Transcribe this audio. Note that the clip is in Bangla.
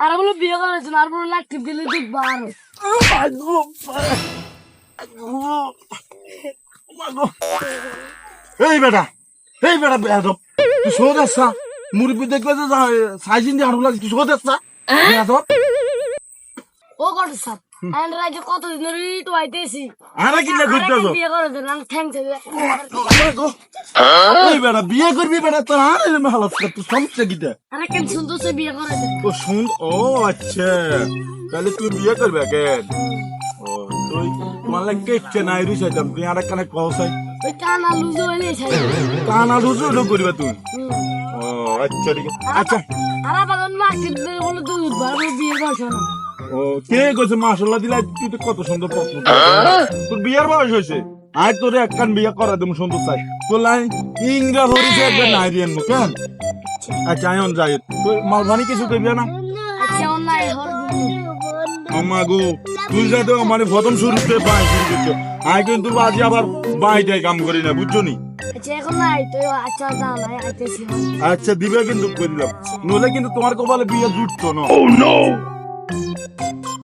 আর বলো বিয়ে করেছেন আর বলো লাখ টিপ দিলে দেখব আরও এই বেটা এই বেটা বেয়াদব তুই শোধ আসছা মুরব্বী দেখবে যে সাইজিন দিয়ে আড়ুলা তুই শোধ আসছা বেয়াদব। ও কত সাপ। বিয়ে করবি তোর হালত সমস্যা সুন্দর সে বিয়ে ও শুন ও আচ্ছা তাহলে তুই বিয়ে করবি কেন তুই তোমার লাগে কেচ্ছে নাই রুই চাইতাম তুই আর একখানে কসাই ওই কানা লুজু হইলে কানা রুজু ওটা করবে তুই? ও আচ্ছা ঠিক আছে। আচ্ছা। দুধ বিয়ে করছ না ও কে কইছে মাশাআল্লাহ দিলা তুই তো কত সুন্দর প্রশ্ন তোর বিয়ার বয়স হয়েছে? আজ তোরে একখান বিয়া করা তুমি সুন্দর চাই। তোর লাই ইংরা হরিছে একবার নাই কেন? আচ্ছা আয়ন যাই। তুই মালভানি কিছু কইবি না। আচ্ছা আমা গো তুই যা তো মানে প্রথম শুরুতে বাই শুরু করছ আই কিন্তু আজ আবার বাইটাই কাম করি না বুঝছ নি? আচ্ছা আচ্ছা আচ্ছা দিবে কিন্তু কইলাম। নলে কিন্তু তোমার কপালে বিয়ে জুটতো না। Thanks.